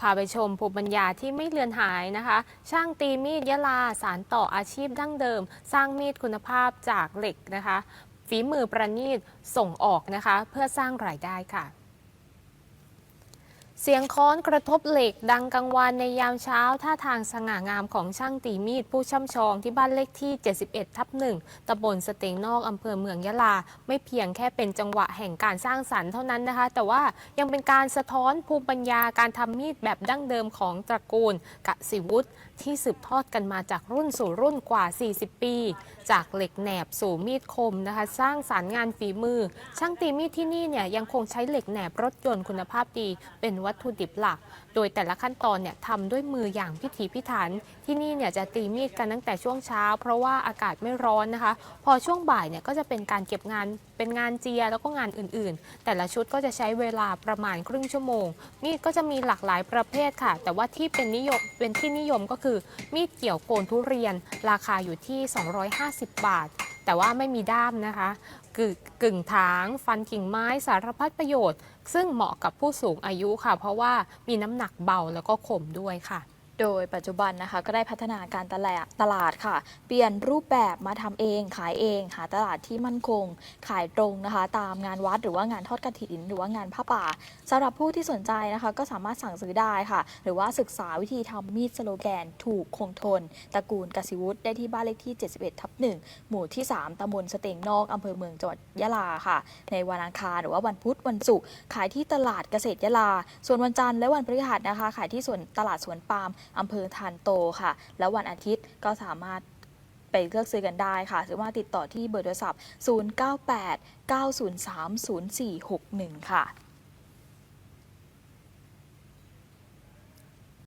พาไปชมภูมิปัญญาที่ไม่เลือนหายนะคะ ช่างตีมีดยะลาสารต่ออาชีพดั้งเดิม สร้างมีดคุณภาพจากเหล็กนะคะ ฝีมือประณีตส่งออกนะคะ เพื่อสร้างรายได้ค่ะ เสียงค้อนกระทบเหล็กดังกังวานในยามเช้า ท่าทางสง่างามของช่างตีมีด ผู้ช่ำชองที่บ้านเลขที่ 71 ทับหนึ่งตำบลสเตงนอกอำเภอเมืองยะลา ไม่เพียงแค่เป็นจังหวะแห่งการสร้างสรรค์เท่านั้นนะคะ แต่ว่ายังเป็นการสะท้อนภูมิปัญญาการทำมีดแบบดั้งเดิมของตระกูลกะสิวุฒิที่สืบทอดกันมาจากรุ่นสู่รุ่นกว่า 40 ปี จากเหล็กแหนบสู่มีดคมนะคะ สร้างสารรค์งานฝีมือ ช่างตีมีดที่นี่เนี่ยยังคงใช้เหล็กแหนบรถยนต์คุณภาพดีเป็นวัตถุดิบหลัก โดยแต่ละขั้นตอนเนี่ยทำด้วยมืออย่างพิถีพิถัน ที่นี่เนี่ยจะตีมีดกันตั้งแต่ช่วงเช้า เพราะว่าอากาศไม่ร้อนนะคะ พอช่วงบ่ายเนี่ยก็จะเป็นการเก็บงานเป็นงานเจียแล้วก็งานอื่นๆ แต่ละชุดก็จะใช้เวลาประมาณครึ่งชั่วโมง มีดก็จะมีหลากหลายประเภทค่ะ แต่ว่าที่เป็นนิยมเป็นที่นิยมก็คือมีดเกี่ยวโกนทุเรียน ราคาอยู่ที่ 250 บาท แต่ว่าไม่มีด้ามนะคะกึ่กึ่งถาง ฟันกิ่งไม้สารพัดประโยชน์ ซึ่งเหมาะกับผู้สูงอายุค่ะ เพราะว่ามีน้ำหนักเบาแล้วก็คมด้วยค่ะ โดยปัจจุบันนะคะก็ได้พัฒนาการตลาดตลาดค่ะ เปลี่ยนรูปแบบมาทำเอง ขายเอง หาตลาดที่มั่นคง ขายตรงนะคะ ตามงานวัดหรือว่างานทอดกระถิน หรือว่างานผ้าป่าสำหรับผู้ที่สนใจนะคะ ก็สามารถสั่งซื้อได้ค่ะ หรือว่าศึกษาวิธีทำมีดสโลแกน ถูกคงทนตระกูลกสิวุฒิได้ที่บ้านเลขที่ 71 ทับ1หมู่ที่ 3ตำบลสเตงนอกอำเภอเมืองจังหวัดยะลาค่ะ ในวันอังคารหรือว่าวันพุธวันศุกร์ขายที่ตลาดเกษตรยะลา ส่วนวันจันทร์และวันพฤหัสนะคะ ขายที่สวนตลาดสวนปาล์มอำเภอทานโตค่ะ แล้ววันอาทิตย์ก็สามารถไปเลือกซื้อกันได้ค่ะ หรือว่าติดต่อที่เบอร์โทรศัพท์ 098 903 0461 ค่ะ